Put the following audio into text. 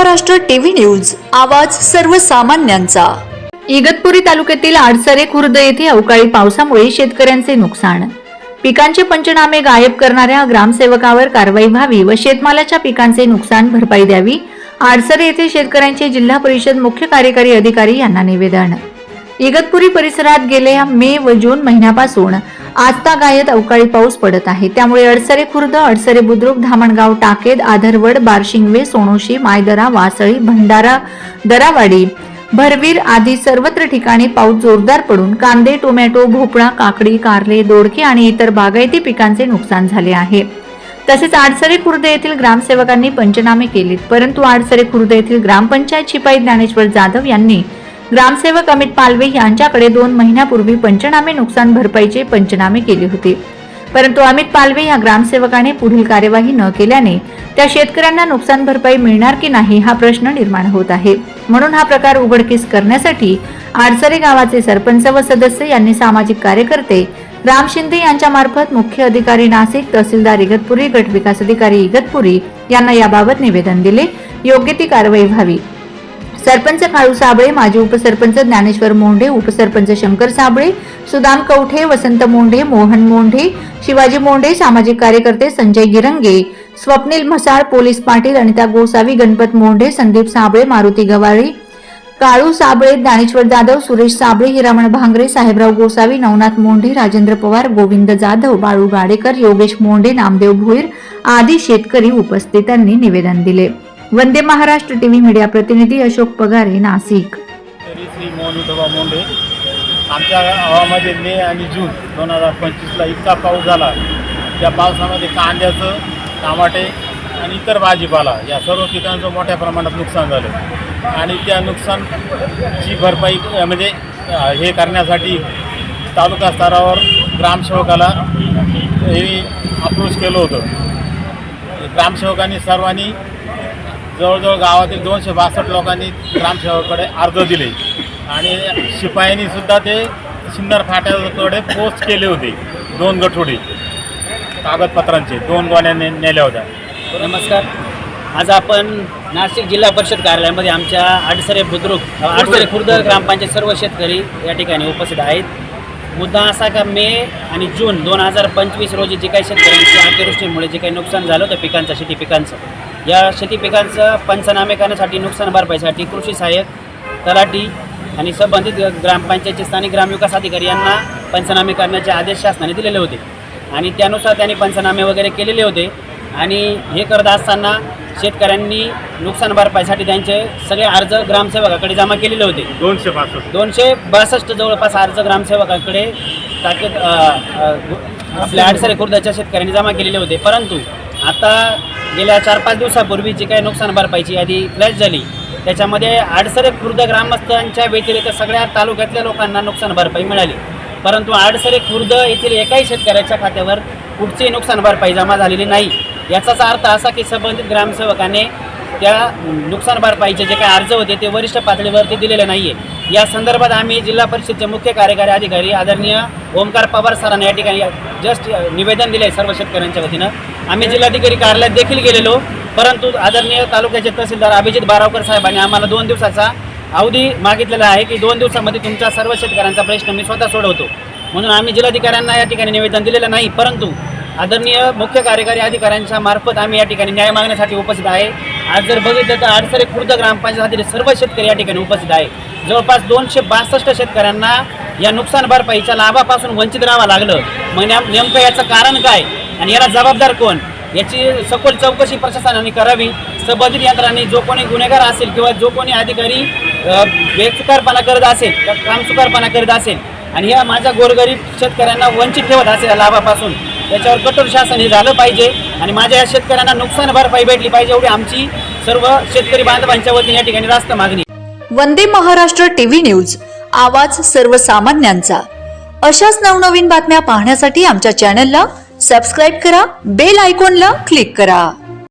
Maharashtra TV news आवाज सर्वसामान्यांचा. इगतपुरी तालुक्यातील आडसरे खुर्द येथे अवकाळी पावसामुळे शेतकऱ्यांचे नुकसान. पिकांचे पंचनामे गायब करणाऱ्या ग्रामसेवकावर कारवाई व्हावी व शेतमालाच्या पिकांचे नुकसान भरपाई द्यावी आडसरे येथे शेतकऱ्यांचे जिल्हा परिषद मुख्य कार्यकारी अधिकारी यांना निवेदन. इगतपुरी परिसरात गेल्या मे व जून महिन्यापासून आजता गायत अवकाळी पाऊस पडत आहे. त्यामुळे अडसरे खुर्द अडसरे बुद्रुक धामणगाव टाकेद आधरवड बारशिंगवे सोनोशी मायदरा वासळी भंडारा दरावाडी भरवीर आदी सर्वत्र ठिकाणी पाऊस जोरदार पडून कांदे टोमॅटो भोपळा काकडी कारले दोडके आणि इतर बागायती पिकांचे नुकसान झाले आहे. तसेच आडसरे खुर्द येथील ग्रामसेवकांनी पंचनामे केलेत. परंतु आडसरे खुर्द येथील ग्रामपंचायत शिपाई ज्ञानेश्वर जाधव यांनी ग्रामसेवक अमित पालवे यांच्याकडे दोन महिन्यापूर्वी पंचनामे नुकसान भरपाईचे पंचनामे केले होते. परंतु अमित पालवे या ग्रामसेवकाने पुढील कार्यवाही न केल्याने त्या शेतकऱ्यांना नुकसान भरपाई मिळणार की नाही हा प्रश्न निर्माण होत आहे. म्हणून हा प्रकार उघडकीस करण्यासाठी आडसरे गावाचे सरपंच व सदस्य यांनी सामाजिक कार्यकर्ते राम शिंदे यांच्या मार्फत मुख्य अधिकारी नाशिक तहसीलदार इगतपुरी गट विकास अधिकारी इगतपुरी यांना याबाबत निवेदन दिले. योग्य ती कारवाई व्हावी. सरपंच काळू साबळे माजी उपसरपंच ज्ञानेश्वर मोंढे उपसरपंच शंकर साबळे सुदाम कवठे वसंत मोंढे मोहन मोंढे शिवाजी मोंढे सामाजिक कार्यकर्ते संजय गिरंगे स्वप्नील म्हसाळ पोलीस पाटील अनिता गोसावी गणपत मोंढे संदीप साबळे मारुती गवाळी काळू साबळे ज्ञानेश्वर जाधव सुरेश साबळे हिरामण भांगरे साहेबराव गोसावी नवनाथ मोंढे राजेंद्र पवार गोविंद जाधव बाळू गाडेकर योगेश मोंढे नामदेव भोईर आदी शेतकरी उपस्थितांनी निवेदन दिले. वंदे महाराष्ट्र टीव्ही मीडिया प्रतिनिधी अशोक पगारे नाशिक तरी श्री मोहन विठोबा मोंडे. आमच्या गावामध्ये मे आणि जून दोन हजार पंचवीसला इतका पाऊस झाला. त्या पावसामध्ये कांद्याचं टमाटे आणि इतर भाजीपाला या सर्व पिकांचं मोठ्या प्रमाणात नुकसान झालं. आणि त्या नुकसानची भरपाई म्हणजे हे करण्यासाठी तालुका स्तरावर ग्रामसेवकाला हे अप्रोच केलं होतं. ग्रामसेवकांनी सर्वांनी जवळजवळ गावातील दोनशे बासष्ट लोकांनी ग्रामसेवकाकडे अर्ज दिले. आणि शिपायांनी सुद्धा ते सिन्नर फाट्याकडे पोस्ट केले होते. दोन गठोडे कागदपत्रांचे दोन गोण्या ने नेल्या होत्या. नमस्कार. आज आपण नाशिक जिल्हा परिषद कार्यालयामध्ये आमच्या आडसरे बुद्रुक आडसरे खुर्द ग्रामपंचायत सर्व शेतकरी या ठिकाणी उपस्थित आहेत. मुद्दा असा का मे आणि जून दोन हजार पंचवीस रोजी जे काही शेतकऱ्यांची अतिवृष्टीमुळे जे काही नुकसान झालं होतं पिकांचं शेती पिकांचं. या शेती पिकांचं पंचनामे करण्यासाठी नुकसान भरपाईसाठी कृषी सहाय्यक तलाठी आणि संबंधित ग्रामपंचायतचे स्थानिक ग्रामविकास अधिकारी यांना पंचनामे करण्याचे आदेश शासनाने दिलेले होते. आणि त्यानुसार त्यांनी पंचनामे वगैरे केलेले होते. आणि हे करत असताना शेतकऱ्यांनी नुकसान भरपाईसाठी त्यांचे सगळे अर्ज ग्रामसेवकाकडे जमा केलेले होते. दोनशे पासष्ट. दोनशे बासष्ट जवळपास अर्ज ग्रामसेवकाकडे अ, आपल्या आडसरे खुर्दाच्या शेतकऱ्यांनी जमा केलेले होते. परंतु आता गेल्या चार पाच दिवसापूर्वी जी काही नुकसान भरपाईची यादी फ्लॅश झाली त्याच्यामध्ये आडसरे खुर्द ग्रामस्थांच्या व्यतिरिक्त सगळ्या तालुक्यातल्या लोकांना नुकसान भरपाई मिळाली. परंतु आडसरे खुर्द येथील एकाही शेतकऱ्याच्या खात्यावर कुठचीही नुकसान भरपाई जमा झालेली नाही. याचाच अर्थ असा की संबंधित ग्रामसेवकाने त्या नुकसान भरपाईचे जे काही अर्ज होते ते वरिष्ठ पातळीवरती दिलेले नाही आहे या संदर्भात आम्ही जिल्हा परिषदचे मुख्य कार्यकारी अधिकारी आदरणीय ओमकार पवार सरांना या ठिकाणी जस्ट निवेदन दिले आहे सर्व शेतकऱ्यांच्या वतीनं. आम्ही जिल्हाधिकारी कार्यालयात देखील गेलेलो परंतु आदरणीय तालुक्याचे तहसीलदार अभिजित बारावकर साहेबांनी आम्हाला दोन दिवसाचा अवधी मागितलेला आहे की दोन दिवसामध्ये तुमच्या सर्व शेतकऱ्यांचा प्रश्न मी स्वतः सोडवतो. म्हणून आम्ही जिल्हाधिकाऱ्यांना या ठिकाणी निवेदन दिलेलं नाही परंतु आदरणीय मुख्य कार्यकारी अधिकाऱ्यांच्या मार्फत आम्ही या ठिकाणी न्याय मागण्यासाठी उपस्थित आहे. आज जर बघितलं तर आडसरे खुर्द ग्रामपंचायतीतील सर्व शेतकरी या ठिकाणी उपस्थित आहे. जवळपास दोनशे बासष्ट शेतकऱ्यांना या नुकसान भरपाईच्या लाभापासून वंचित राहावं लागलं. मग नेमकं याचं कारण काय? आणि याला जबाबदार कोण? याची सखोल चौकशी प्रशासनाने करावी. संबंधित यंत्रणांनी जो कोणी गुन्हेगार असेल किंवा जो कोणी अधिकारी बेचुकारपणा करत असेल कामचुकारपणा करत असेल. आणि या माझ्या गोरगरीब शेतकऱ्यांना वंचित ठेवत असेल या लाभापासून याच्यावर कठोर शासन हे झालं पाहिजे आणि माझ्या या शेतकऱ्यांना नुकसान भरपाई भेटली पाहिजे एवढी आमची सर्व शेतकरी बांधवांच्या वतीने या ठिकाणी रास्त मागणी. वंदे महाराष्ट्र टीव्ही न्यूज आवाज सर्वसामान्यांचा. अशाच नवनवीन बातम्या पाहण्यासाठी आमच्या चॅनलला सबस्क्राईब करा बेल आयकॉनला क्लिक करा.